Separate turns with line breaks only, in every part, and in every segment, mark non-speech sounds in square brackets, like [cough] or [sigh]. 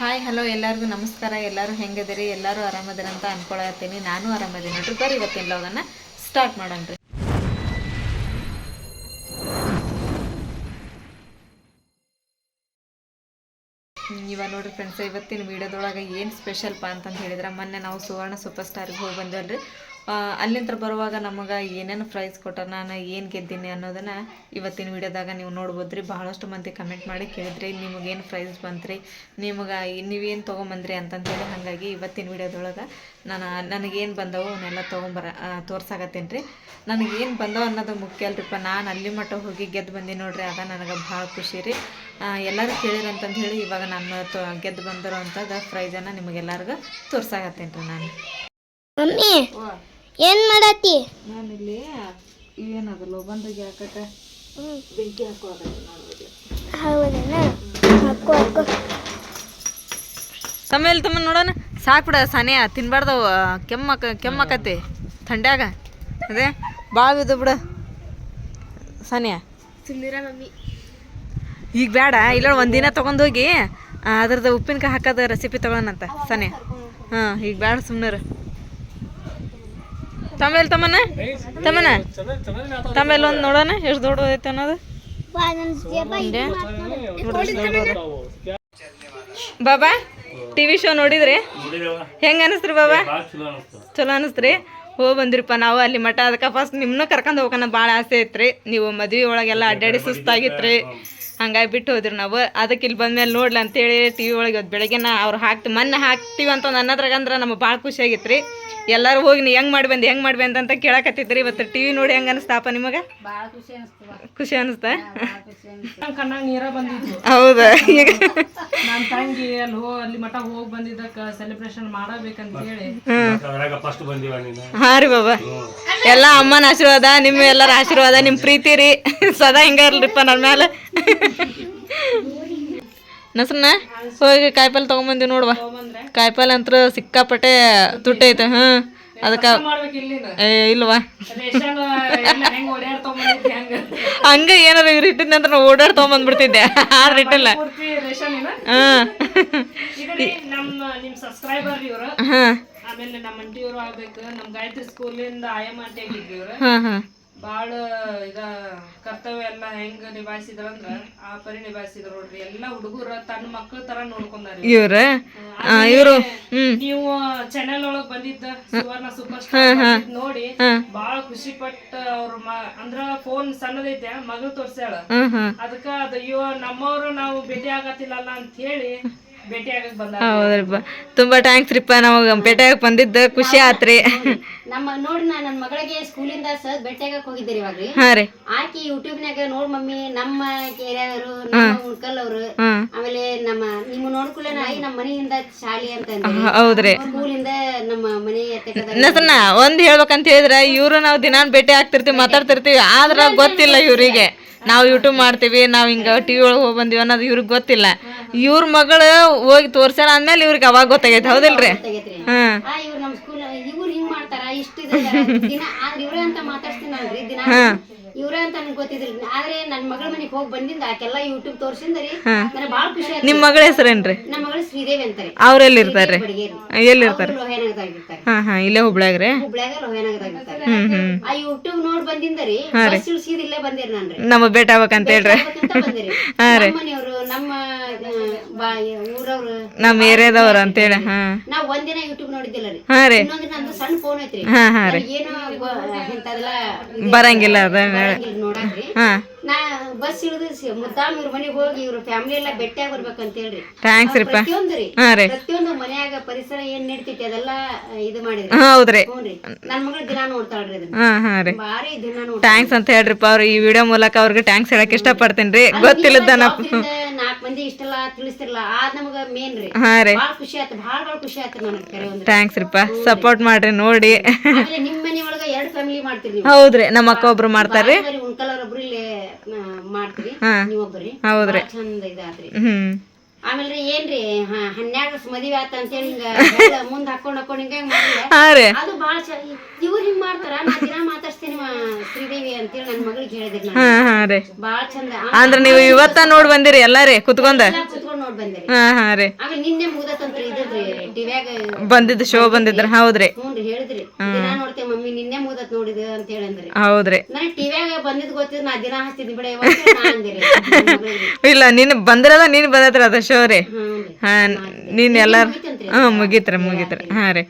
Hi hello ಎಲ್ಲರಿಗೂ ನಮಸ್ಕಾರ. ಎಲ್ಲರೂ ಹೆಂಗದಿರಿ ಎಲ್ಲರೂ ಆರಾಮದಿರ ಅಂತ ಅನ್ಕೊಳತ್ತೀನಿ. ನಾನು ಆರಾಮದಿನ. ನೋಡ್ರಿ, ಬರ್ರಿ ಇವತ್ತಿನ ಲಾಗನ್ನ ಸ್ಟಾರ್ಟ್ ಮಾಡೋಣ ಇವ ಇವಾಗ ನೋಡ್ರಿ ಫ್ರೆಂಡ್ಸ್ ಇವತ್ತಿನ ವೀಡಿಯೋದೊಳಗೆ ಏನು ಸ್ಪೆಷಲ್ಪಾ ಅಂತಂದು ಹೇಳಿದ್ರೆ. ಮೊನ್ನೆ ನಾವು ಸುವರ್ಣ ಸೂಪರ್ ಸ್ಟಾರ್ಗೆ ಹೋಗಿ ಬಂದಲ್ರಿ ಅಲ್ಲಿಂದ ಬರುವಾಗ ನಮಗೆ ಏನೇನು ಪ್ರೈಸ್ ಕೊಟ್ಟಾರ ನಾನು ಏನು ಗೆದ್ದೀನಿ ಅನ್ನೋದನ್ನು ಇವತ್ತಿನ ವಿಡಿಯೋದಾಗ ನೀವು ನೋಡ್ಬೋದು ರೀ ಬಹಳಷ್ಟು ಮಂದಿ ಕಮೆಂಟ್ ಮಾಡಿ ಕೇಳಿದ್ರಿ ನಿಮಗೇನು ಪ್ರೈಸ್ ಬಂತ್ರಿ? ನಿಮಗೆ ನೀವೇನು ತೊಗೊಂಬಂದ್ರಿ? ಅಂತಂತೇಳಿ. ಹಾಗಾಗಿ ಇವತ್ತಿನ ವಿಡಿಯೋದೊಳಗೆ ನಾನು ನನಗೇನು ಬಂದವು ಅವನ್ನೆಲ್ಲ ತೊಗೊಂಬರ ತೋರ್ಸಾಕತ್ತೀನಿ ರೀ ನನಗೇನು ಬಂದವು ಅನ್ನೋದು ಮುಖ್ಯ ಅಲ್ರಿಪ್ಪ. ನಾನು ಅಲ್ಲಿ ಮಟ್ಟ ಹೋಗಿ ಗೆದ್ದು ಬಂದೀನಿ ನೋಡ್ರಿ ಅದ ನನಗೆ ಭಾಳ ಖುಷಿ ರೀ. ಎಲ್ಲರೂ ಎಲ್ಲರೂ ಕೇಳಿರಂತಂದು ಹೇಳಿ ಇವಾಗ ನಾನು ತೊ ಗೆದ್ದು ಬಂದಿರೋ ಅಂಥದ್ದು ಪ್ರೈಸನ್ನು ನಿಮಗೆಲ್ಲರಿಗೂ ತೋರ್ಸಾಕತ್ತೀನಿ ರೀ ನಾನು.
ಮಮ್ಮಿ. ಏನ್ ಮಾಡತ್ತಿ?
ನಾನಿಲ್ಲಿ ಏನದಲ್ಲ ಬಂದಾಗ ಹಾಕಕ ಬೆಂಕಿ ನೋಡ್ಬೋದು
ಹೌದನ? ಹಾಕೋ ಹಾಕು.
ತಮ್ಮೇಲೆ ತಮ್ಮ ನೋಡೋಣ? ಸಾಕು ಬಿಡ ಸಾನಿಯ ತಿನ್ಬಾರ್ದವು ಕೆಮ್ಮಕ ಕೆಮ್ಮಕತಿ ಥಂಡ್ಯಾಗ ಅದೇ ಭಾಳ ಇದು ಬಿಡು. ಸಾನಿಯ.
ಮಮ್ಮಿ.
ಈಗ ಬೇಡ ಇಲ್ಲ ಒಂದಿನ ತೊಗೊಂಡೋಗಿ ಅದ್ರದ್ದು ಉಪ್ಪಿನಕಾಯಿ ಹಾಕೋದು ರೆಸಿಪಿ ತೊಗೊಳನಂತ ಸಾನಿಯ. ಹಾಂ ಈಗ ಬೇಡ ಸುಮ್ಮನೆ ತಮ್ಮೇಲೆ ತಮ್ಮನ ತಮ್ಮನ ತಮ್ಮೇಲೆ ಒಂದು ನೋಡೋಣ ಎಷ್ಟು ದೊಡ್ಡ ಐತೆ ಅನ್ನೋದು. ಬಾಬಾ ಟಿವಿ ಶೋ ನೋಡಿದ್ರಿ? ಹೆಂಗ ಅನಿಸ್ತ್ರಿ ಬಾಬಾ? ಚಲೋ ಅನಿಸ್ತ್ರಿ? ಹೋಗಿ ಬಂದ್ರಿಪ್ಪ ನಾವು ಅಲ್ಲಿ ಮಠ ಅದಕ್ಕೆ ಫಸ್ಟ್ ನಿಮ್ಮನ್ನ ಕರ್ಕೊಂಡು ಹೋಗೋಣ ಭಾಳ ಆಸೆ ಐತ್ರಿ. ನೀವು ಮದ್ವೆ ಒಳಗೆಲ್ಲ ಅಡ್ಡಾಡಿ ಸುಸ್ತಾಗಿತ್ರಿ. ಹಂಗಾಗಿ ಬಿಟ್ಟು ಹೋದ್ರು ನಾವು. ಅದಕ್ಕೆ ಇಲ್ಲಿ ಬಂದ್ಮೇಲೆ ನೋಡ್ಲಿ ಅಂತೇಳಿ ಟಿ ವಿ ಒಳಗೆ ಇವತ್ತು ಬೆಳಗ್ಗೆ ನಾ ಅವ್ರು ಹಾಕ್ತಿ ಮೊನ್ನೆ ಹಾಕ್ತೀವಿ ಅಂತ ಅನ್ನೋದ್ರಾಗ ಅಂದ್ರೆ ನಮಗೆ ಭಾಳ ಖುಷಿ ರೀ ಎಲ್ಲರೂ ಹೋಗಿ ನೀ ಹೆಂಗೆ ಮಾಡಿ ಬಂದು ಹೆಂಗೆ ಮಾಡಿ ಬಂದು ಅಂತ ಕೇಳಕತ್ತಿದ್ರಿ ಇವತ್ತು ಟಿ ವಿ ನೋಡಿ ಹೆಂಗೆ ಅನಿಸ್ತಾಪ ನಿಮಗೆ? ಖುಷಿ ಅನಿಸ್ತಾ ಹೌದಾ? ಈಗ
ನನ್ನ ತಂಗಿ ಅಲ್ಲಿ ಹೋ ಅಲ್ಲಿ ಮಠ ಹೋಗಿ ಬಂದಿದ್ದಕ್ಕ ಸೆಲೆಬ್ರೇಷನ್ ಮಾಡಬೇಕಂತ ಹೇಳಿ.
ಅದ್ರಾಗ ಫಸ್ಟ್ ಬಂದಿವ ನೀನು.
ಹಾ ರೀ ಬಾಬಾ. ಎಲ್ಲ ಅಮ್ಮನ ಆಶೀರ್ವಾದ ನಿಮ್ಮ ಎಲ್ಲರ ಆಶೀರ್ವಾದ ನಿಮ್ಮ ಪ್ರೀತಿ ರೀ. ಸದಾ ಹಿಂಗ ಇರ್ಲಿಪ್ಪ ನನ್ನ ಮೇಲೆ ನಸ್ರನ ಹೋಗಿ ಕಾಯಿಪಲ್ಲೆ ತೊಗೊಂಬಂದಿವಿ ನೋಡುವ. ಕಾಯಿಪಲ್ಲೆ ಅಂತೂ ಸಿಕ್ಕಾಪಟ್ಟೆ ತುಟ್ಟೈತೆ ಹಾಂ ಅದಕ್ಕೆ ಏ ಇಲ್ವಾ?
ಹೆಂಗ್
ಏನಾರು ಇವ್ರು ಇಟ್ಟಿದ್ದೆ ಅಂದ್ರೆ ನಾವು ಓಡಾಡಿ ತೊಗೊಂಬಂದ್ಬಿಡ್ತಿದ್ದೆ. ಆದ್ರೆ ಇಟ್ಟಿಲ್ಲ ಹಾಂ. ಹಾಂ.
ಆಮೇಲೆ ನಮ್ಮ ಆಗ್ಬೇಕು ಗಾಯತ್ರಿ ಸ್ಕೂಲಿಂದ ಆಯಮ್ಮ ಬಾಳ ಇದ ಕರ್ತವ್ಯ ಎಲ್ಲ ಹೆಂಗ್ ನಿಭಾಯಿಸಿದ್ರಂದ್ರ ಆ ಪರಿ ನಿಭಾಯಿಸಿದ್ರು ನೋಡ್ರಿ. ಎಲ್ಲಾ ಹುಡುಗರ ತನ್ನ ಮಕ್ಕಳ ತರ ನೋಡ್ಕೊಂಡಾರ
ಇವ್ರ. ಇವರು?
ನೀವು ಚಾನೆಲ್ ಒಳಗ್ ಬಂದಿದ್ದ ಸುವರ್ಣ ಸೂಪರ್ ಸ್ಟಾರ್ ನೋಡಿ ಬಾಳ ಖುಷಿ ಪಟ್ಟ ಅವ್ರ ಅಂದ್ರ ಫೋನ್ ಸಣ್ಣದೈತೆ ಮಗಳು ತೋರ್ಸ್ಯಾಳ. ಅದಕ್ಕ ಅದ ಅಯ್ಯೋ ನಮ್ಮವ್ರು ನಾವು ಭೇಟಿ ಆಗತ್ತಿಲ್ಲಲ್ಲ ಅಂತ ಹೇಳಿ
ಹೌದ್ರಿಪ್ಪ ತುಂಬಾ ಥ್ಯಾಂಕ್ಸ್ ರೀಪ್ಪ ನಮಗೆ ಭೇಟಿಯಾಗಿ ಬಂದಿದ್ದ ಖುಷಿ ಆತ್ರಿ.
ನಮ್ಮ ನೋಡಿ ನಾ ನನ್ನ ಮಗಳಿಗೆ ಸ್ಕೂಲಿಂದ ಸರ್ ಭೇಟಿಯಾಗಕ್ ಹೋಗಿದ್ದೀರಿ ಇವಾಗ
ಹಾ ರೀ.
ಆಕಿ ಯೂಟ್ಯೂಬ್ನಾಗ ನೋಡ್ ಮಮ್ಮಿ ನಮ್ಮ ಕೇರಿಯವರು ನಮ್ಮ ಉಣ್ಕಲ್ ಅವರು ಆಮೇಲೆ ನಮ್ಮ ನಿಮ್ಮ ನೋಡ್ಕೊಳ್ಳೆ ನಾಯಿ ನಮ್ಮ ಮನೆಯಿಂದ ಶಾಲೆ ಅಂತ
ಹೌದ್ರಿ.
ಸ್ಕೂಲಿಂದ ನಮ್ಮ ಮನೆ
ನಸನ್ನ ಒಂದ್ ಹೇಳ್ಬೇಕಂತ ಹೇಳಿದ್ರೆ ಇವ್ರು ನಾವು ದಿನಾನ್ ಭೇಟಿ ಆಗ್ತಿರ್ತೀವಿ ಮಾತಾಡ್ತಿರ್ತೀವಿ ಆದ್ರ ಗೊತ್ತಿಲ್ಲ ಇವ್ರಿಗೆ. ನಾವು ಯೂಟ್ಯೂಬ್ ಮಾಡ್ತೀವಿ ನಾವು ಹಿಂಗೆ ಟಿ ವಿ ಒಳಗೆ ಹೋಗಿ ಬಂದೀವಿ ಅನ್ನೋದು ಇವ್ರಿಗೆ ಗೊತ್ತಿಲ್ಲ. ಇವ್ರ ಮಗಳು ಹೋಗಿ ತೋರ್ಸ್ಯಾರ ಅಂದ್ಮೇಲೆ ಇವ್ರಿಗೆ ಅವಾಗ ಗೊತ್ತಾಗೈತೆ ಹೌದಿಲ್ರಿ? ಹಾಂ.
ಹಾಂ. ಇವ್ರು ನಮ್ಮ ಅಂತ ಅಂತ ನನ್ಗೆ ಗೊತ್ತಿದ್ರಿ ಆದ್ರೆ ನನ್ನ ಮಗಳ ಮನೆಗೆ ಹೋಗಿ ಬಂದಿಂದ ಆಕೆಲ್ಲ ಯೂಟ್ಯೂಬ್ ತೋರ್ಸಿಂದ್ರಿ ನನಗೆ ಭಾಳ ಖುಷಿ ಆಯ್ತು.
ನಿಮ್ ಮಗಳ ಹೆಸರೇನ್ರಿ?
ನಮ್ಮ ಮಗಳು ಶ್ರೀದೇವಿ ಅಂತಾರೆ.
ಅವ್ರ
ಎಲ್ಲಿ
ಇರ್ತಾರೆ
ಲೋಹೇನಗದಾಗಿರ್ತಾರೆ
ಹಾ ಹಾ ಇಲ್ಲೇ ಹುಬ್ಳ್ಯಾಗ್ರಿ?
ಹುಬ್ಳ್ಯಾಗ ಲೋಹೇನಗದಾಗಿರ್ತಾರೆ ಆ ಯೂಟ್ಯೂಬ್ ನೋಡಿ ಬಂದಿಂದರಿ ಬಸ್ ಇಳ್ಸಿದ್ ಇಲ್ಲೇ ಬಂದಿರಿ ನಾನು
ನಮ್ಮ ಭೇಟಿ ಆಗ್ಬೇಕಂತ ಹೇಳ್ರಿ. [laughs]
ಹಾಂ ರೀ. ನಮ್ಮ ಮನೆಯವರು ನಮ್ಮ ಊರವ್ರು
ನಮ್ಮ ಏರಿಯಾದವ್ರು ಅಂತೇಳಿ ಹಾ.
ನಾವು ಒಂದಿನ ಯೂಟ್ಯೂಬ್ ನೋಡಿದ್ದಿಲ್ಲ ರೀ.
ಹಾ ರೀ.
ಇನ್ನೊಂದ್ ನಂದು ಸಣ್ಣ ಫೋನ್ ಐತ್ರಿ.
ಹಾ ಹಾ ರೀ.
ಏನೋ ಇಂಥದೆಲ್ಲ
ಬರಂಗಿಲ್ಲ ಅದ.
ನಾ ಬಸ್ ಇಳಿದು ಸಿ- ಮುದ್ದಾಮ್ ಇವ್ರ ಮನೆಗೆ ಹೋಗಿ ಇವ್ರ ಫ್ಯಾಮಿಲಿ ಎಲ್ಲ ಭೇಟಿಯಾಗಿ ಬರ್ಬೇಕಂತ ಹೇಳ್ರಿ.
ಥ್ಯಾಂಕ್ಸ್ ರೀಪ್ಪ
ಪ್ರತಿಯೊಂದು ರೀ
ಹಾ
ಪ್ರತಿಯೊಂದು ಮನ್ಯಾಗ ಪರಿಸರ ಏನ್ ನಡೀತೈತಿ ಅದೆಲ್ಲ ಆ, ಇದು ಮಾಡಿದ್ರಿ.
ಹಾ ಹೌದ್ರಿ
ಹ್ಞೂನ್ರಿ. ನನ್ ಮಗಳು ದಿನ ನೋಡ್ತಾಳ್ರಿ ಅದನ್ನ.
ಹಾ ಹಾ ರೀ.
ಭಾರಿ ದಿನ ನೋಡ್ತಾಳ್ರಿ.
ಥ್ಯಾಂಕ್ಸ್ ಅಂತ ಹೇಳ್ರಿಪ್ಪ ಅವ್ರು ಈ ವಿಡಿಯೋ ಮೂಲಕ ಅವ್ರಿಗೆ ಥ್ಯಾಂಕ್ಸ್ ಹೇಳಕ್ ಇಷ್ಟಪಡ್ತೀನಿ ರೀ. ಗೊತ್ತಿಲ್ಲದ
ನಾಲ್ಕು ಮಂದಿ ಇಷ್ಟೆಲ್ಲ ತಿಳಿಸ್ತಿರಲ್ಲ ಆದ್ ನಮಗ ಮೇನ್ ರೀ.
ಹಾ ರೀ.
ಭಾಳ ಖುಷಿ ಆಯ್ತು ಭಾಳ ಭಾಳ ಖುಷಿ ಆಯ್ತು ನನಗೆ ಕರೆ ಒಂದು
ಥ್ಯಾಂಕ್ಸ್ ರೀಪ್ಪ ಸಪೋರ್ಟ್ ಮಾಡ್ರಿ ನೋಡಿ.
ಆಮೇಲೆ ನಿಮ್ ಮನೆ ಒಳಗೆ ಎರಡ್ ಫ್ಯಾಮಿಲಿ ಮಾಡ್ತೀರಿ ನೀವು.
ಹೌದ್ರಿ ನಮ್ಮ ಅಕ್ಕ ಒಬ್ರು ಮಾಡ್ತಾರ್ರಿ
ಉಣ್ಕಲ್ ಒಬ್ರು ಇಲ್ಲಿ ಮಾಡ್ತೀರಿ.
ಹಾ.
ನೀವೊಬ್ಬರಿ
ಹೌದ್ರಿ
ಚಂದ ಇದಾದ್ರಿ
ಹ್ಮ್.
ಆಮೇಲೆ ಏನ್ರಿ ಹ- ಹನ್ನೆರಡು ವರ್ಷ ಮದುವೆ ಆತ ಅಂತೇಳಿ ಹಿಂಗ ಬೆಳ್ಳ ಮುಂದ್ ಹಾಕೊಂಡ್ ಹಾಕೊಂಡ್ ಹಿಂಗ ಮಾಡಿದ್ರೆ ಅದು ಭಾಳ ಚ ಇವ್ರು ಹಿಂಗ್ ಮಾಡ್ತಾರ ನಾ ದಿನ ಮಾತಾಡ್ಸ್ತೀನಿ ಮ- ಶ್ರೀದೇವಿ ಅಂತೇಳಿ ನನ್ ಮಗಳಿಗೆ ಹೇಳಿದ್ರಿ
ಹಾ ಹಾ ರೀ.
ಭಾಳ ಚಂದ.
ಅಂದ್ರ ನೀವು ಇವತ್ತ ನೋಡ್ ಬಂದಿರಿ ಎಲ್ಲಾರಿ ಕುತ್ಕೊಂಡ.
ನೋಡ್ ಆಮೇಲೆ ನಿನ್ನೆ ಮುಗ್ದತ್ತಂತ್ರಿ ಇದ್ರಿ ಟಿವ್ಯಾಗ
ಬಂದಿದ್ದು ಶೋ ಬಂದಿದ್ರ ಹೌದ್ರಿ.
ಹ್ಞೂನ್ರಿ ಹೇಳಿದ್ರಿ. ದಿನ ನೋಡ್ತೇವೆ ಮಮ್ಮಿ ನಿನ್ನೆ ಮುಗ್ದತ್ ನೋಡಿದ ಅಂತ ಹೇಳಂದ್ರಿ.
ಹೌದ್ರಿ.
ನನಗೆ ಟಿವ್ಯಾಗ ಬಂದಿದ್ ಗೊತ್ತಿದ್ ನಾ ದಿನ ಹಚ್ತಿದ್ನಿ ಬಿಡ ಇವತ್ತು [laughs]
ಇಲ್ಲ ನೀನ್ ಬಂದ್ರದ ನೀನ್ ಬಂದತ್ರ ಅದ ಶೋ ರೀ ಹಾ ನೀನ್ ಎಲ್ಲಾರ ಹಾ ಮುಗೀತ್ರಿ ಮುಗೀತ್ರಿ. ಹಾ ರೀ.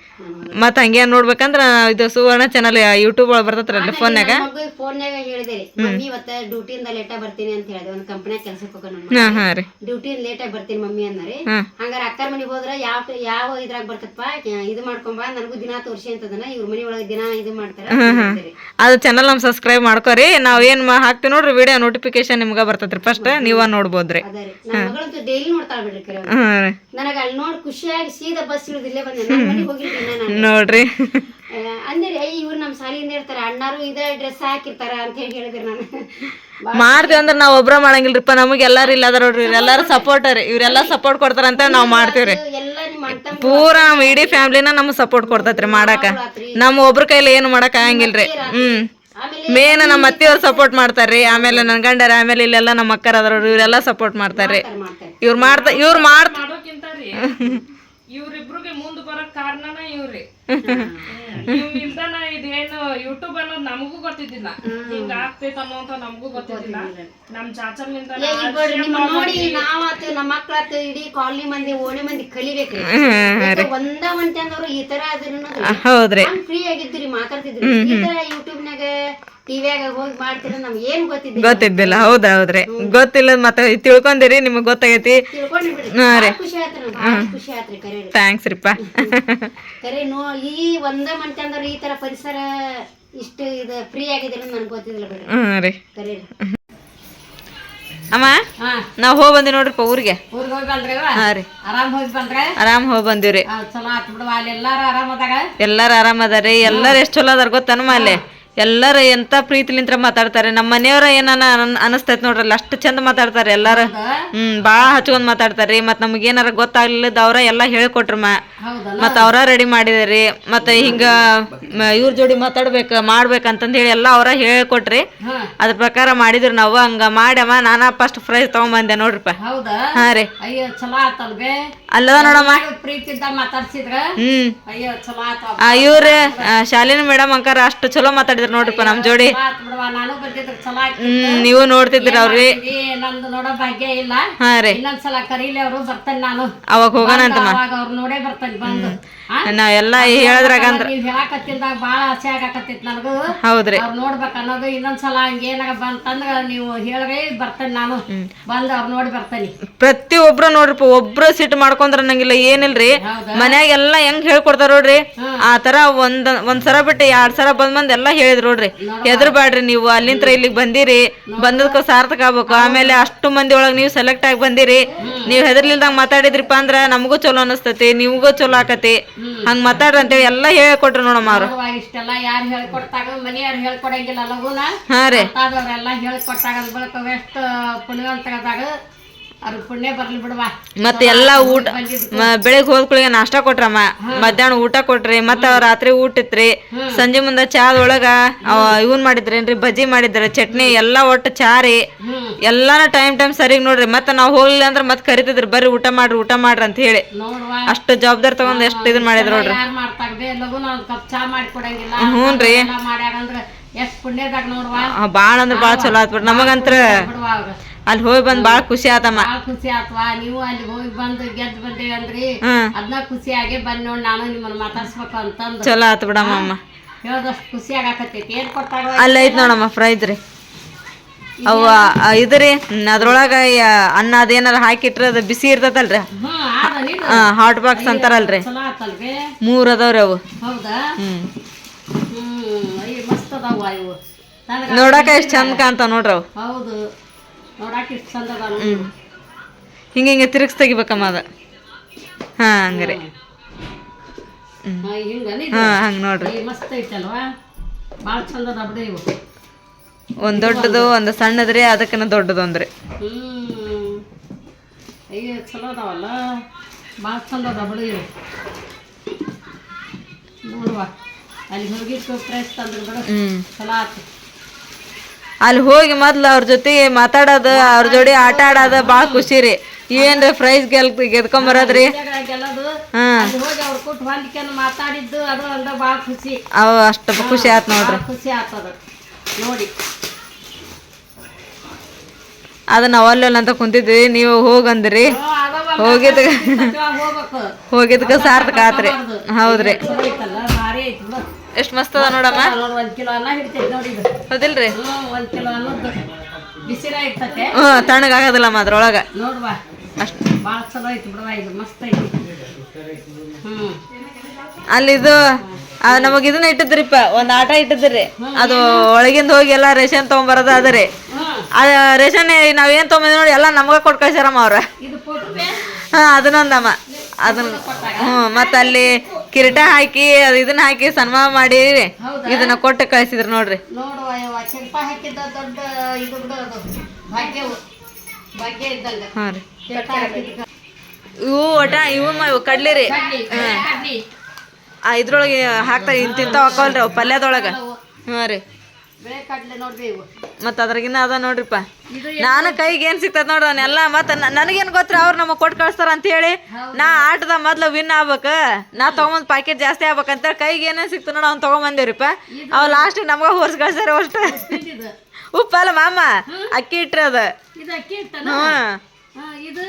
ಮತ್ತ ಹಂಗೆ ನೋಡ್ಬೇಕಂದ್ರ ಇದು ಸುವರ್ಣ ಚಾನಲ್ ಯೂಟ್ಯೂಬ್ ಒಳಗ್ ಬರ್ತತ್ರಲ್ಲ ಫೋನ್ಯಾಗ
ಫೋನ್ಯಾಗ ಹೇಳಿದೆ ಮಮ್ಮಿ ಇವತ್ತ ಡ್ಯೂಟಿಯಿಂದ ಲೇಟ್ ಆಗಿ ಬರ್ತೀನಿ ಅಂತ ಹೇಳಿದೆ ಒಂದ್ ಕಂಪನ್ಯಾಗ ಕೆಲ್ಸಕ್ಕೆ ಹೋಗೋಣ
ಹಾ ಹಾ ರೀ.
ಡ್ಯೂಟಿಯಿಂದ ಲೇಟ್ ಆಗಿ ಬರ್ತೀನಿ ಮಮ್ಮಿ ಅನ್ನರಿ. ಹಂಗಾರ ಅಕ್ಕರ ಮನೆಗೆ ಹೋದ್ರ ಯಾವ ಯಾವ ಇದ್ರಾಗ ಬರ್ತಪ್ಪ ಇದು ಮಾಡ್ಕೊಂಬ ನನಗೂ ದಿನ ತೋರ್ಸಿ ಅಂತದನ ಇವ್ರ ಮನಿ ಒಳಗ ದಿನ ಇದು ಮಾಡ್ತಾರ.
ಅದು ಚಾನಲ್ ನಮ್ ಸಬ್ಸ್ಕ್ರೈಬ್ ಮಾಡ್ಕೋರಿ ನಾವ್ ಏನ್ ಹಾಕ್ತಿವಿ ನೋಡ್ರಿ ವಿಡಿಯೋ ನೋಟಿಫಿಕೇಶನ್ ನಿಮ್ಗ ಬರ್ತೈತ್ರಿ ಫಸ್ಟ್ ನೀವ ನೋಡ್ಬೋದ್ರಿ.
ಮಗಳಂತೂ ಡೈಲಿ ನೋಡ್ತಾಳ ಬಿಡ್ರಿ ನನಗ ಅಲ್ಲಿ ನೋಡಿ ಖುಷಿಯಾಗಿ ಸೀದಾ ಬಸ್ ಇಳಿದಿಲ್ಲೇ ಬಂದೆ ಮನೆಗೆ ಹೋಗಿರ್ತೀನಿ ನಾನು.
ನೋಡ್ರಿ.
ಅಂದ್ರೆ ಇವ್ರು ನಮ್ಮ ಸಾಲಿಯಿಂದ ಇರ್ತಾರ ಅಣ್ಣಾರು ಇದೇ ಡ್ರೆಸ್ ಹಾಕಿರ್ತಾರ ಅಂತ ಹೇಳಿ ಹೇಳಿದ್ರಿ ನಾನು.
ಮಾಡ್ತೀವಿ ಅಂದ್ರೆ ನಾವ್ ಒಬ್ರ ಮಾಡಂಗಿಲ್ರಿಪ್ಪ ನಮಗ್ ಎಲ್ಲಾರು ಇಲ್ಲ ಅದಾರ ನೋಡ್ರಿ ಎಲ್ಲಾರು ಸಪೋರ್ಟ್ ರೀ ಇವ್ರೆಲ್ಲಾ ಸಪೋರ್ಟ್ ಕೊಡ್ತಾರ ಅಂತ ನಾವ್ ಮಾಡ್ತೀವ್ರಿ
ನಿಮ್ಮ
ಪೂರಾ ನಮ್ ಇಡೀ ಫ್ಯಾಮಿಲಿನ ನಮ್ಗ್ ಸಪೋರ್ಟ್ ಕೊಡ್ತೈತ್ರಿ ಮಾಡಾಕ. ನಮ್ ಒಬ್ರ ಕೈಲಿ ಏನು ಮಾಡಕ್ ಆಗಂಗಿಲ್ರಿ. ಹ್ಮ್. ಮೇನ್ ನಮ್ಮ ಅತ್ತಿಯವ್ರು ಸಪೋರ್ಟ್ ಮಾಡ್ತಾರ್ರಿ. ಆಮೇಲೆ ನನ್ ಗಂಡರ ಆಮೇಲೆ ಇಲ್ಲೆಲ್ಲ ನಮ್ಮ ಅಕ್ಕರ ಅದ್ರವ್ರು ಇವ್ರೆಲ್ಲ ಸಪೋರ್ಟ್ ಮಾಡ್ತಾರ್ರಿ.
ಮಾಡ್ತಾರೆ
ಇವ್ರು ಮಾಡ್ತಾ ಇವ್ರು ಮಾಡ್ತ
ಕಾರಣನ ಇವ್ರಿ. ಇವ್ ಇಲ್ದನ ಇದೇನು ಯೂಟ್ಯೂಬ್ ಅನ್ನೋದು ನಮಗೂ ಗೊತ್ತಿದ್ದಿಲ್ಲ. ಹಿಂಗ ಆಗ್ತೈತ ಅನ್ನೋಂತ ನಮಗೂ ಗೊತ್ತಿದ್ದಿಲ್ಲ. ನಮ್ ಚಾಚನ್ನಿಂದ
ಏ, ಈಗ ನೋಡ್ರಿ ನಿಮ್ಮ ನೋಡಿ ಇಡೀ ಕಾಲನಿ ಮಂದಿ ಓಣಿ ಮಂದಿ ಕಲಿಬೇಕ್ರಿ ಯಾಕೆ ಒಂದ ಒಂದ್ ಈ ತರ ಅದ್ರ
ಹೌದ್ರಿ.
ಫ್ರೀ ಆಗಿದ್ರಿ ಮಾತಾಡ್ತಿದ್ರಿ ಈ ತರ ಯೂಟ್ಯೂಬ್ನಾಗ ಟಿವಿಯಾಗ ಹೋಗಿ ಮಾಡ್ತೀರ ನಮ್ಗೆ ಏನ್ ಗೊತ್ತಿದ್ದಿಲ್ಲ.
ಗೊತ್ತಿದ್ದಿಲ್ಲ ಹೌದ್ ಹೌದ್ರಿ. ಗೊತ್ತಿಲ್ಲ ಮತ್ತೆ ತಿಳ್ಕೊಂಡಿರಿ ನಿಮಗ್ ಗೊತ್ತಾಗೈತಿ.
ಖುಷಿ ಆತ್ರಿ ಖುಷಿ ಆತ್ರಿ ಕರೆ ರೀ.
ಥ್ಯಾಂಕ್ಸ್ ರೀಪ್ಪ.
ಕರೆ ನೋ ಈ ಒಂದ ಮಂತ್ ಅಂದ್ರೆ ಈ ತರ ಪರಿಸರ ಇಷ್ಟು ಇದು ಫ್ರೀ ಆಗಿದೆ ಅನ್ಕೋತಿದ್ಲ ನನ್ಗೆ ಬಿಡ್ರಿ.
ರೀ. ಅಮ್ಮ ನಾವು ಹೋಗಿ ಬಂದಿ ನೋಡ್ರಿಪ್ಪ ಊರಿಗೆ.
ಊರಿಗೆ ಹೋಗಿ ಬಂದ್ರಿ
ಹಾ ರೀ.
ಆರಾಮ್ ಹೋಗಿ ಬಂದ್ರೆ?
ಆರಾಮ್ ಹೋಗ್ ಬಂದಿವ್ರಿ
ಚಲೋ ಆತ್ ಬಿಡುವ ಅಲ್ಲಿ ಎಲ್ಲಾರು ಆರಾಮ್ ಅದಾಗ
ಎಲ್ಲಾರು ಆರಾಮ್ ಅದಾರಿ ಎಲ್ಲಾರು ಎಷ್ಟು ಚಲೋ ಅದಾರ ಗೊತ್ತನಮ್ಮ ಅಲ್ಲಿ? ಎಲ್ಲಾರು ಎಂತ ಪ್ರೀತಿಲಿಂತ್ರ ಮಾತಾಡ್ತಾರೆ. ನಮ್ಮ ಮನೆಯವ್ರ ಏನಾನ ಅನ್- ನೋಡ್ರಿ. ಅಲ್ಲಿ ಅಷ್ಟು ಚಂದ ಮಾತಾಡ್ತಾರೆ ಎಲ್ಲಾರು. ಹ್ಮ್ ಬಾಳ ಹಚ್ಕೊಂಡ್ ಮಾತಾಡ್ತಾರ್ರಿ ಮತ್ ನಮ್ಗೆ ಏನಾರ ಗೊತ್ತಾಗ್ಲಿಲ್ಲದ ಅವ್ರ ಎಲ್ಲಾ ಹೇಳ್ಕೊಟ್ರು ಮ ಅವರ ರೆಡಿ ಮಾಡಿದಾರಿ. ಮತ್ತ ಹಿಂಗ ಇವ್ರ ಜೋಡಿ ಮಾತಾಡ್ಬೇಕ ಮಾಡ್ಬೇಕಂತಂದ್ ಹೇಳಿ ಎಲ್ಲಾ ಅವ್ರ ಹೇಳ್ಕೊಟ್ರಿ ಅದ್ರ ಪ್ರಕಾರ ಮಾಡಿದ್ರು ನಾವು. ಹಂಗ ಮಾಡ್ಯಮ್ಮ ನಾನಾ ಫಸ್ಟ್ ಪ್ರೈಸ್ ತಗೊಂಬಂದೆ ನೋಡ್ರಿಪ್ಪ. ಹಾ ರೀ. ಅಲ್ಲದ ನೋಡಮ್ಮ. ಹ್ಮ್. ಇವ್ರ ಶಾಲಿನ ಮೇಡಮ್ ಅಂಕಾರ ಅಷ್ಟು ಚಲೋ ಮಾತಾಡಿದ್ರು ನೋಡ್ರಿಪ್ಪ ನಮ್ ಜೋಡಿ. ಹ್ಮ್ ನೀವು ನೋಡ್ತಿದ್ರಿ ಅವ್ರಿ
ಭಾಗ್ಯ ಇಲ್ಲ.
ಹಾ ರೀ.
ಇನ್ನೊಂದ್ಸಲ ಕರೀಲಿ ಅವರು ಬರ್ತೇನೆ ನಾನು.
ಅವಾಗ ಹೋಗೋಣ ಅಂತ
ಅವ್ರು ನೋಡೇ ಬರ್ತೇನೆ?
ನಾವೆಲ್ಲ ಹೇಳಿದ್ರಾಗ ಅಂದ್ರ
ನೀವ್ ಹೇಳಕತ್ತಿಲ್ದಾಗ ಬಾಳ ಆಸೆ ಆಗಕತ್ತಿತ್ತು ನನಗೂ.
ಹೌದ್ರಿ.
ಅವ್ರು ನೋಡ್ಬೇಕು ಅನ್ನೋದು ಇನ್ನೊಂದ್ಸಲ ಹಂಗೇನಾಗ ಬಂತಂದ್ರ ನೀವು ಹೇಳ್ರಿ ಬರ್ತೇನೆ ನಾನು. ಬಂದು ಅವ್ರು ನೋಡಿ ಬರ್ತೇನೆ.
ಪ್ರತಿ ಒಬ್ರು ನೋಡ್ರಿಪ್ಪ ಒಬ್ರು ಸಿಟ್ಟು ಮಾಡ್ಕೊಂಡ್ರ ನಂಗಿಲ್ಲ ಏನಿಲ್ರಿ? ಮನ್ಯಾಗ ಎಲ್ಲ ಹೆಂಗ್ ಹೇಳ್ಕೊಡ್ತಾರ ನೋಡ್ರಿ? ಆ ತರ ಒಂದ್ ಒಂದ್ ಸರ ಬಿಟ್ಟು ಎರಡ್ ಸರ ಬಂದ್ ಬಂದ್ ಎಲ್ಲಾ ಹೇಳಿದ್ರು ನೋಡ್ರಿ. ಹೆದರ್ಬ್ಯಾಡ್ರಿ ನೀವು ಅಲ್ಲಿಂತ್ರ ಇಲ್ಲಿಗೆ ಬಂದಿರಿ. ಬಂದದ್ಕ ಸಾರ್ಥಕ ಆಗ್ಬೇಕು. ಆಮೇಲೆ ಅಷ್ಟು ಮಂದಿ ಒಳಗ್ ನೀವು ಸೆಲೆಕ್ಟ್ ಆಗಿ ಬಂದಿರಿ. ನೀವು ಹೆದರ್ಲಿಲ್ದಂಗ ಮಾತಾಡಿದ್ರಿಪ್ಪ ಅಂದ್ರ ನಮಗೂ ಚಲೋ ಅನಸ್ತತಿ ನಿಮ್ಗೂ ಚಲೋ ಆಕತಿ. ಹಂಗ ಮಾತಾಡ್ರಿ ಅಂತೇಳಿ ಎಲ್ಲಾ ಹೇಳ್ಕೊಟ್ರು ನೋಡಮ್ಮ ಅವ್ರು.
ನೋಡುವ ಇಷ್ಟೆಲ್ಲ ಯಾರು ಹೇಳ್ಕೊಡ್ತಾಗ ಮನೆಯವ್ರು ಹೇಳ್ಕೊಡಂಗಿಲ್ಲ ಲಗುನ
ಹಾ ರೀ.
ಮಾತಾದವ್ರೆಲ್ಲ ಹೇಳ್ಕೊಟ್ಟಾಗ ಬಳಿಕ ಎಷ್ಟು ಪುಣ್ಯವಂತರದಾಗ
ಮತ್ತೆ ಎಲ್ಲಾ ಊಟ ಬೆಳಿಗ್ಗೆ ಹೋದ್ಕುಳಿಗೆ ನಾಷ್ಟಾ ಕೊಟ್ರಮ್ಮ. ಮಧ್ಯಾಹ್ನ ಊಟ ಕೊಟ್ರಿ ಮತ್ತ ರಾತ್ರಿ ಊಟ ಇತ್ರಿ. ಸಂಜೆ ಮುಂದ ಚಾದೊಳಗ ಇವನ್ ಮಾಡಿದ್ರೇನ್ರಿ? ಬಜ್ಜಿ ಮಾಡಿದ್ರ ಚಟ್ನಿ ಎಲ್ಲಾ ಒಟ್ಟು ಚಾರಿ. ಎಲ್ಲಾನು ಟೈಮ್ ಟೈಮ್ ಸರಿಗ್ ನೋಡ್ರಿ. ಮತ್ತ ನಾವ್ ಹೋಗ್ಲಿಲ್ಲ ಅಂದ್ರ ಮತ್ ಕರಿತಿದ್ರಿ ಬರ್ರಿ ಊಟ ಮಾಡ್ರಿ ಊಟ ಮಾಡ್ರಿ ಅಂತ ಹೇಳಿ. ಅಷ್ಟು ಜವಾಬ್ದಾರಿ ತಗೊಂಡ್ ಎಷ್ಟ್ ಇದನ್ ಮಾಡಿದ್ರ ನೋಡ್ರಿ. ಹ್ಞೂನ್ರಿ. ಬಾಳ ಅಂದ್ರ ಬಾಳ ಚಲೋ ಆತ್ಬಿಡ್ರಿ ನಮಗಂತ್ರ ಅಲ್ಲಿ ಹೋಗಿ ಬಂದ್ ಬಾಳ ಖುಷಿ ಆತಮ್ಮ.
ಖುಷಿ ಆತ್ವಾ. ನೀವು ಅಲ್ಲಿ ಹೋಗಿ ಬಂದು ಗೆದ್ದು ಬಂದೇವಿ ಅಂದ್ರಿ ಅದನ್ನ ಖುಷಿಯಾಗಿ ಬಂದ್ ನೋಡಿ ನಾನು ನಿಮ್ಮನ್ನ ಮಾತಾಡ್ಸ್ಬೇಕು ಅಂತಂದು.
ಚಲೋ ಆತು ಬಿಡಮ್ಮ ಅಮ್ಮ.
ಹೇಳ್ದಷ್ಟು ಖುಷಿ ಆಗಾಕತ್ತೈತಿ. ಏನ್ ಕೊಟ್ಟಾಗ
ಅಲ್ಲ ಐತ್ ನೋಡಮ್ಮ ಫ್ರೈದ್ ರೀ ಅವ ಇದ್ರಿ ಅದ್ರೊಳಗ ಅನ್ನ ಅದೇನಾರ ಹಾಕಿಟ್ರ ಅದು ಬಿಸಿ
ಇರ್ತದಲ್ರಿ.
Hot box ಅಂತಾರಲ್ರಿ. ಮೂರ್ ಅದಾವ್ರಿ ಅವು. ನೋಡಾಕ ಎಷ್ಟ್ ಚಂದ ಕಾಣ್ತಾವ ನೋಡ್ರಿ ಅವು.
ಹೌದು. ನೋಡಾಕ ಹಿಂಗೆ ಹಿಂಗೆ ಅದಾವ
ಹಿಂಗ ಹಿಂಗ ತಿರುಗ್ಸ್ ತೆಗಿಬೇಕಮ್ಮ ಅದ. ಹಾ ಹಂಗ್ರಿ.
ಹಾಂ
ಹಾ ಹಂಗ್ ನೋಡ್ರಿ. ಒಂದ್ ದೊಡ್ಡದು ಒಂದ್ ಸಣ್ಣದ್ರಿ ಅದಕ್ಕನ
ಹ್ಮ್. ಅಯ್ಯ ಚಲೋ ಅದಾವಲ್ಲ. ಭಾಳ ಚಂದ ಅದ ಬಿಡು ಇವು. ನೋಡುವ. ಅಲ್ಲಿ ಹೋಗಿಟ್ಟು ಪ್ರೈಸ್ ತಂದ್ರು ಬಿಡು.
ಹ್ಮ್.
ಚಲೋ ಆತು.
ಅಲ್ಲಿ ಹೋಗಿ ಮೊದ್ಲು ಅವ್ರ ಜೊತೆ ಮಾತಾಡೋದು, ಅವ್ರ ಜೋಡಿ ಆಟ ಆಡೋದು ಭಾಳ ಖುಷಿ ರೀ. ಏನ್ರ ಪ್ರೈಸ್ ಗೆಲ್ ಗೆದ್ಕೊಂಬರೋದ್ರಿ ಅವ ಅಷ್ಟು ಖುಷಿ ಆತ್ ನೋಡ್ರಿ.
ನೋಡಿ
ಅದನ್ನ ಅಲ್ಲಲ್ಲ ಅಂತ ಕುಂತಿದ್ವಿ, ನೀವು ಹೋಗಂದ್ರಿ.
ಹೋಗಿದ್
ಹೋಗಿದ್ಕ ಸಾರ್ಥಕ ಆತ್ರಿ. ಹೌದ್ರಿ. ಎಷ್ಟ್ ಮಸ್ತ್ ಅದ ನೋಡಮ್ಮ?
ನೋಡು ಒಂದ್ ಕಿಲೋ ಅನ್ನ ಹಿಡಿತೈತಿ ನೋಡಿ
ಹೌದಿಲ್ರಿ?
ಹ್ಞೂ ಒಂದ್ ಕಿಲೋ ಅನ್ನದ್ದು ಬಿಸಿಲ ಇರ್ತತೆ
ಹ್ಮ್ ತಣ್ಣಗಾಗೋದಿಲ್ಲಮ್ಮ ಅದ್ರೊಳಗ.
ನೋಡುವ
ಅಷ್ಟ.
ಭಾಳ ಚಲೋ ಐತಿ ಬಿಡುವ ಇದು ಮಸ್ತ್ ಐತಿ. ಹ್ಮ್.
ಅಲ್ಲಿ ಇದು ನಮಗ ಇದನ್ನ ಇಟ್ಟಿದ್ರಿಪ್ಪ ಒಂದ್ ಆಟ ಇಟ್ಟಿದ್ರಿ. ಅದು ಒಳಗಿಂದ ಹೋಗಿ ಎಲ್ಲಾ ರೇಷನ್ ತಗೊಂಬರೋದ ಅದರಿ ರೇಷನ್ ನಾವೇನ್ ತಗೊಂಬಂದ್ವಿ ನೋಡಿ ಎಲ್ಲಾ ನಮಗ ಕೊಟ್ಟು ಕಳ್ಸ್ಯಾರಮ್ಮ ಅವ್ರ. ಹಾ ಅದನ್ನೊಂದಮ್ಮ. ಅದನ್ನ ಹ್ಮ್ ಮತ್ತ ಅಲ್ಲಿ ಕಿರೀಟ ಹಾಕಿ ಅದ್ ಇದನ್ನ ಹಾಕಿ ಸನ್ಮಾನ ಮಾಡಿ ಇದನ್ನ ಕೊಟ್ಟು ಕಳಿಸಿದ್ರು ನೋಡ್ರಿ.
ನೋಡುವ ಯವ್ವ ಕೆಂಪ ಹಾಕಿದ್ದ ದೊಡ್ಡ ಇದು ಬಿಡು ಅದು. ಭಾಗ್ಯವು ಭಾಗ್ಯ ಇದ್ದಂಗ.
ಹಾ ರೀ.
ಹಾಕಿದ್ದ.
ಇವು ಒಟ ಇವು ಮ- ಕಡ್ಲಿ ರೀ.
ಕಡ್ಲಿ ಕಡ್ಲಿ.
ಆ ಇದ್ರೊಳಗೆ ಹಾಕ್ತಾರೆ ಇಂತಿಂತ ಹಾಕವಲ್ರಿ ಅವು ಪಲ್ಯದೊಳಗ. ಹಾ ರೀ.
ಅದ್ರಾಗಿನ
ಮತ್ತ ಅದ್ರಾಗಿನ್ನ ಅದ ನೋಡ್ರಿಪ್ಪ. ನಾನು ಕೈಗೆ ಏನ್ ಸಿಗ್ತದ ನೋಡ್ರಿ ಅವನ್ನೆಲ್ಲ ಮತ್ತು ನನಗೇನು ಗೊತ್ತ್ರಿ ಅವ್ರು ನಮಗ್ ಕೊಟ್ಟು ಕಳ್ಸ್ತಾರ ಅಂತ ಹೇಳಿ ನಾ ಆಟದ ಮೊದ್ಲು ವಿನ್ ಆಗ್ಬೇಕ. ನಾ ತಗೊಂಬಂದ್ ಪ್ಯಾಕೆಟ್ ಜಾಸ್ತಿ ಆಗ್ಬೇಕಂತ ಕೈಗೆ ಏನೇನ್ ಸಿಗ್ತದೆ ನೋಡ ಅವ್ನ್ ತಗೊಂಬಂದೇವ್ರಿಪ್ಪ. ಅವ್ ಲಾಸ್ಟ್ ನಮಗೆ ಹೊರ್ಸ್ ಕಳ್ಸ್ಯಾರ ಅಷ್ಟ
ಉಪ್ಪ
ಉಪ್ಪಲ್ಲ ಮಾಮ ಅಕ್ಕಿ ಇಟ್ರಿ ಅದ.
ಇದು ಅಕ್ಕಿ ಇಟ್ಟನ? ಹಾ, ಇದು?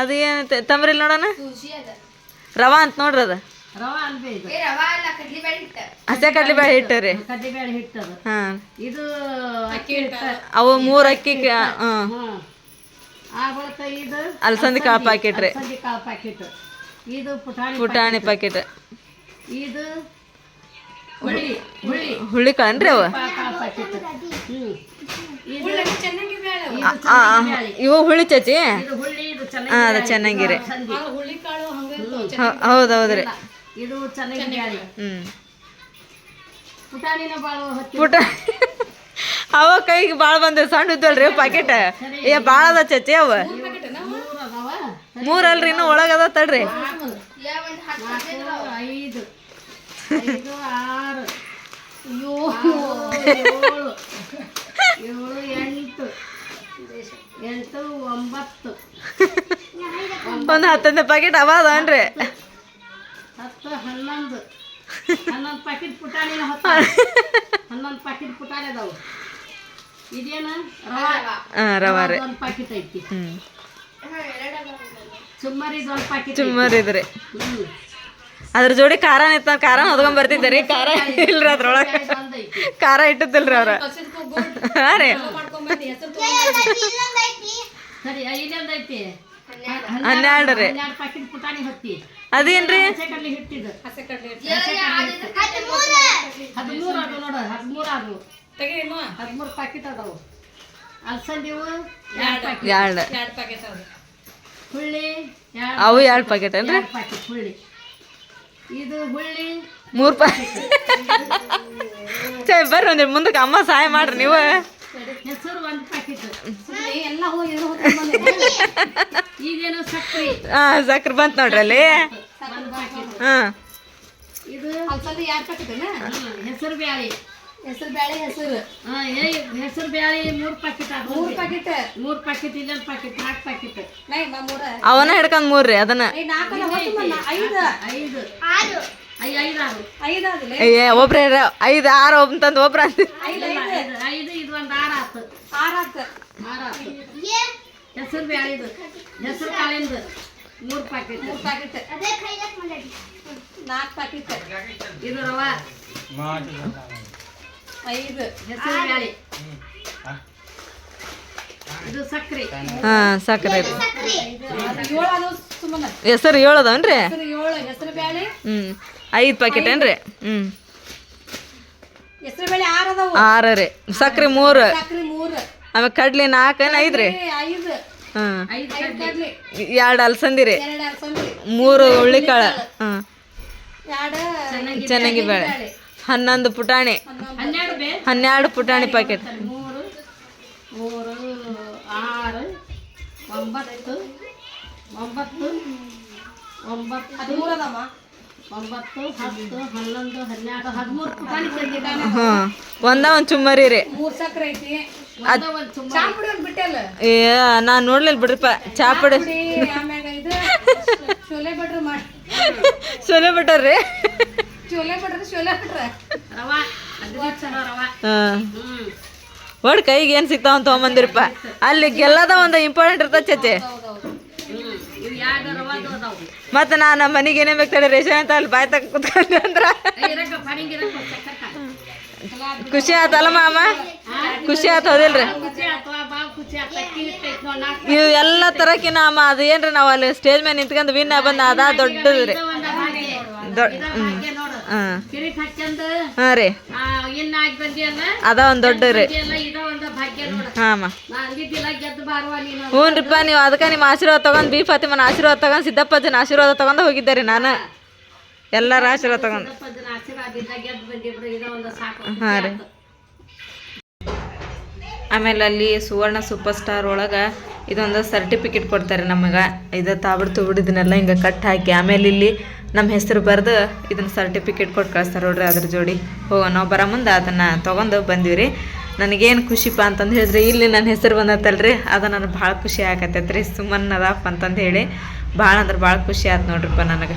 ಅದು ಏನ್ ತಂಬ್ರಿಲ್ ನೋಡೋಣ? ರವಾ ಅಂತ ನೋಡ್ರಿ ಅದ.
ರವಾ ಅಲ್ಬೇ ಇದು?
ಹಸೆ ಕಡ್ಲಿ ಬೇಳೆ ಹಿಟ್ಟು. ರೀ.
ಹಿಟ್ಟದು.
ಹಾ.
ಇದು ಅಕ್ಕಿ ಹಿಟ್ಟ
ಅವು ಮೂರು ಅಕ್ಕಿ
ಆ ಬಳಿಕ ಇದು
ಅಲಸಂದಿ ಕಾಳು ಪ್ಯಾಕೆಟ್ ರೀ.
ಅಲಸಂದಿ ಕಾಳು ಪ್ಯಾಕೆಟ್ ಇದು ಪುಟಾಣಿ
ಪುಟಾಣಿ ಪ್ಯಾಕೆಟ್
ಇದು ಹುಳಿ ಹುಳಿ.
ಹುಳಿ ಕಾಣ್ರಿ ಅವ?
ಇದು
ಇವು ಹುಳಿ ಚಚಿ?
ಇದು ಹುಳಿ ಇದು
ಹಾ ಅದ ಚೆನ್ನಾಗಿರಿ ಹೌದೌದ್ರಿ
ಇದು ಚೆನ್ನಾಗಿ ಬ್ಯಾಳಿ
ಹ್ಮ್.
ಪುಟಾಣಿನ ಬಾಳು
ಪುಟ ಅವ ಕೈಗೆ ಭಾಳ ಬಂದ ಸಣ್ಣ ಇದ್ದಲ್ರಿ ಪ್ಯಾಕೆಟ್ ಏ ಭಾಳ ಅದ ಚಚಿ ಅವ.
ಮೂರ್ ಅಲ್ರಿ
ಮೂರಲ್ರಿ ಇನ್ನು ಒಳಗದ ತಡ್ರಿ.
ಐದು. ಐದು ಆರು. ಏಳು. ಏಳು ಎಂಟು. ಎಂಟು ಒಂಬತ್ತು.
ಒಂದ್ ಹತ್ತೊಂದು ಪ್ಯಾಕೆಟ್ ಅವ ಅದಾವನ್ರಿ
ಹತ್ತು ಹನ್ನೊಂದು ಹನ್ನೊಂದು ಪ್ಯಾಕೆಟ್ ಪುಟಾಣಿನ ಹತ್ತು. ಹನ್ನೊಂದು ಪ್ಯಾಕೆಟ್ ಪುಟಾಣಿ ಅದಾವು. ಇದೇನ? ರವಾ. ಒಂದು ಪ್ಯಾಕೆಟ್ ಐತಿ.
ಹ್ಮ್.
ಸುಮ್ಮರಿದ ಒಂದು ಪ್ಯಾಕೆಟ್
ಚುಮ್ಮರ್ ಇದ್ರಿ ಅದ್ರ ಜೋಡಿ ಖಾರ ನಿತ್ತ ಖಾರ ಹೊದ್ಕೊಂಡ್ ಬರ್ತಿದ್ದಾರೆ. ಖಾರ ಇಲ್ರಿ ಅದ್ರೊಳಗ. ಖಾರ ಇಟ್ಟಿದ್ದಿಲ್ರಿ ಅವ್ರ. ಹಾ ರೀ. ಹನ್ನೆರಡು. ರೀ.
ಹನ್ನೆರಡು ಪ್ಯಾಕೆಟ್ ಪುಟಾಣಿ ಹತ್ತಿ.
ಅದೇನ್ರಿ?
ಹಸೆ ಕಡ್ಲಿ ಹಿಟ್ಟಿದ್ದು ಹದಿಮೂರು! ಅದು ನೋಡು ಹದಿಮೂರು ಅದು ಹದಿಮೂರು ಪ್ಯಾಕೆಟ್ ಅದಾವು. ಅಲ್ಸಂದಿವು ಎರಡು. ಪ್ಯಾಕೆಟ್
ಎರಡು.
ಹುಳ್ಳಿ ಎರಡು
ಅವು ಎರಡು ಪ್ಯಾಕೆಟ್ ಏನ್ರಿ?
ಮೂರು ಪ್ಯಾಕೆಟ್ ಹುಳ್ಳಿ. ಇದು ಹುಳ್ಳಿ.
ಮೂರ್ ಪ್ಯಾಕೆಟ್ [laughs] ಬರ್ರಿ ಒಂದ್ ಮುಂದಕ್ಕೆ ಅಮ್ಮ ಸಹಾಯ ಮಾಡ್ರಿ ನೀವು.
ಹೆಸರು ಒಂದು ಪ್ಯಾಕೆಟ್ ಎಲ್ಲ ಹೋಗಿ ಈಗೇನು ಸಕ್ರಿ.
ಹಾ ಸಕ್ರೆ ಬಂತು ನೋಡ್ರಿ ಅಲ್ಲಿ.
ಒಂದು ಪ್ಯಾಕೆಟ್
ಹಾ.
ಇದು ಹೆಸರು ಬ್ಯಾಳಿ.
ಹೆಸರು ಬೇಳೆ ಹೆಸರು.
ಹಾ, ಏ ಹೆಸರು ಬ್ಯಾಳಿ ಮೂರು ಪ್ಯಾಕೆಟ್ ಮೂರು ಪ್ಯಾಕೆಟ್ ಮೂರು ಪ್ಯಾಕೆಟ್ ಇಲ್ಲ ಪ್ಯಾಕೆಟ್ ನಾಲ್ಕು ಪ್ಯಾಕೆಟ್
ಅವನ ಹಿಡ್ಕೊಂಡ್ ಮೂರ್ರಿ ಅದನ್ನ.
ಐದು. ಐದು.
ಆರು.
ಒಬ್ರ ಐದ್ ಆರು ಅಂತಂದ್ ಒಬ್ರ
ಹೆಸರು ಬ್ಯಾಳಿದು ಹೆಸರು ಕಾಳಿಂದು. ಮೂರು ಪ್ಯಾಕೆಟ್ ಪ್ಯಾಕೆಟ್
ಅದೇ ಕೈಲಾಕ್ ಮಾಡಿ
ನಾಲ್ಕು ಪ್ಯಾಕೆಟ್ ಇದು ರವಾ. ಐದು. ಹೆಸರು ಬ್ಯಾಳಿ. ಇದು ಸಕ್ರೆ.
ಹಾ ಸಕ್ರೆ ರೀ
ಏಳು ಅದು ಸುಮ್ಮನೆ.
ಹೆಸರು
ಏಳು ಹೆಸರು ಬ್ಯಾಳಿ.
ಹ್ಮ್. ಐದ್ ಪ್ಯಾಕೆಟ್ ಏನ್ರಿ? ಹ್ಮ್.
ಆರು ಅದಾವು.
ಆರ ರೀ. ಸಕ್ರಿ ಮೂರ್.
ಸಕ್ರೆ ಮೂರು.
ಆಮೇಲೆ ಕಡ್ಲಿ ನಾಲ್ಕ ಏನ್ ಐದ್ರಿ
ಐದು.
ಹ್ಮ್
ಐದು ಕಡ್ಲಿ.
ಎರಡ್ ಅಲ್ಸಂದಿ ರೀ.
ಎರಡು ಅಲಸಂದಿ.
ಮೂರು ಹುಳ್ಳಿಕಾಳ ಹ್ಮ್
ಎರಡು
ಚೆನ್ನಾಗಿ ಬೇಳೆ. ಹನ್ನೊಂದು ಪುಟಾಣಿ.
ಹನ್ನೆರಡು
ಪುಟಾಣಿ ಪ್ಯಾಕೆಟ್
ಮೂರು ಮೂರು ಆರು ಒಂಬತ್ತು ಒಂಬತ್ತು ಒಂಬತ್ತು. ಹದಿಮೂರು ಅದಮ್ಮ ಒಂಬತ್ತು ಹತ್ತು ಹನ್ನೊಂದು ಹನ್ನೆರಡು ಹದಿಮೂರು ಪುಟಾಣಿ ತಂದಿದ್ದಾನೆ
ಹ್ಮ್ ಒಂದ ಒಂದ್ ಚುಮ್ಮರಿ ರೀ.
ಮೂರು ಸಕ್ಕರೆ ಐತಿ. ಒಂದ ಒಂದ್ ಸುಮ್ಮ
ಬಿಟ್ಟಲ್ಲ?
ಏ ನಾನು ನೋಡ್ಲಿಲ್ಲ ಬಿಡ್ರಿಪ್ಪ. ಚಾಪುಡಿ ಪುಡಿ.
ಆಮ್ಯಾಗ ಇದು ಶೋಲೆ ಬಟ್ರ್ ಮಾಡಿ
ಚೊಲೋ ಬಿಟ್ಟಾರ್ರಿ
ಚೋಲೆ ಬಟ್ರ್ ಶೋಲೆ ಬಟ್ರ
ರವಾ ಅದ್ರಿ ಚಲೋ ರವಾ.
ಹಾಂ.
ಹ್ಮ್.
ಒಡ್ ಕೈಗೆ ಏನು ಸಿಗ್ತಾವ ಅಂತ ತೊಗೊಂಬಂದಿರಪ್ಪ. ಅಲ್ಲಿ ಗೆಲ್ಲದ ಒಂದು ಇಂಪಾರ್ಟೆಂಟ್ ಇರ್ತದೆ ಚಚೆ
ಇವ್ ನಾ
ಮತ್ತು ನಾನು ಮನೆಗೆ ಏನೇ ಬೇಕಾದ್ರೆ ರೇಷನ್ ಅಂತ ಅಲ್ಲಿ ಬಾಯ್ ತಗ ಕುತ್ಕೊಂಡೆ ಅಂದ್ರೆ? ಖುಷಿ ಆತಲ್ಲ ಮಾಮ? ಖುಷಿ ಆತ ಹೌದಿಲ್ರಿ? ಇವು ಎಲ್ಲ ತರಕಿನ ಅಮ್ಮ ಅದು ಏನ್ರಿ ನಾವು ಅಲ್ಲಿ ಸ್ಟೇಜ್ ಮೇಲೆ ನಿಂತ್ಕೊಂಡು ವಿನ್ ಬಂದ ಅದ
ದೊಡ್ಡದ್ರಿ.
ದೊಡ್ಡ ಹಾಂ. ರೀ. ಅದ ಒಂದು ದೊಡ್ಡ ರೀ.
ಎಲ್ಲ ಭಾಗ್ಯ ನೋಡು.
ಹಾಂ ಅಮ್ಮ
ನಾ ಅಂದಿದ್ದಿಲ್ಲ ಗೆದ್ದು ಬಾರುವ ನೀನು
ಹ್ಞೂನ್ರಿಪ್ಪ ನೀವು ಅದಕ್ಕೆ ನಿಮ್ಮ ಆಶೀರ್ವಾದ ತಗೊಂಡ್ ಬಿ ಫಾತಿಮನ ಆಶೀರ್ವಾದ ತೊಗೊಂಡು ಸಿದ್ದಪ್ಪಜ್ಜನ ಆಶೀರ್ವಾದ ತಗೊಂಡ್ ಹೋಗಿದ್ದೆ ರೀ ನಾನು ಎಲ್ಲರ ಆಶೀರ್ವಾದ ತಗೊಂಡು. ಹಾಂ ಆಶೀರ್ವಾದ ಆಮೇಲೆ ಅಲ್ಲಿ ಸುವರ್ಣ ಸೂಪರ್ ಸ್ಟಾರ್ ಒಳಗೆ ಇದೊಂದು ಸರ್ಟಿಫಿಕೇಟ್ ಕೊಡ್ತಾರೆ ನಮಗೆ. ಇದು ತಾಬಿಡ್ ತುಬಿಡ್ ಇದನ್ನೆಲ್ಲ ಹಿಂಗೆ ಕಟ್ ಹಾಕಿ, ಆಮೇಲೆ ಇಲ್ಲಿ ನಮ್ಮ ಹೆಸರು ಬರೆದು ಇದನ್ನ ಸರ್ಟಿಫಿಕೇಟ್ ಕೊಟ್ಟು ಕಳಿಸ್ತಾರೆ ನೋಡ್ರಿ ಅದ್ರ ಜೋಡಿ. ಹೋಗೋ ನಾವು ಬರೋ ಮುಂದೆ ಅದನ್ನು ತೊಗೊಂಡು ಬಂದೀವಿ ರೀ ನನಗೇನು ಖುಷಿಪ್ಪ ಅಂತಂದು ಹೇಳಿದ್ರೆ ಇಲ್ಲಿ ನನ್ನ ಹೆಸರು ರೀ ಅದು ನನಗೆ ಭಾಳ ಖುಷಿ ಆಗತ್ತೈತೆ ರೀ ಸುಮ್ಮನ್ ಅದಪ್ಪ ಅಂತಂದು ಹೇಳಿ, ಭಾಳ ಅಂದ್ರೆ ಭಾಳ ಖುಷಿ ಆಯ್ತು ನೋಡ್ರಿಪ್ಪ ನನಗೆ.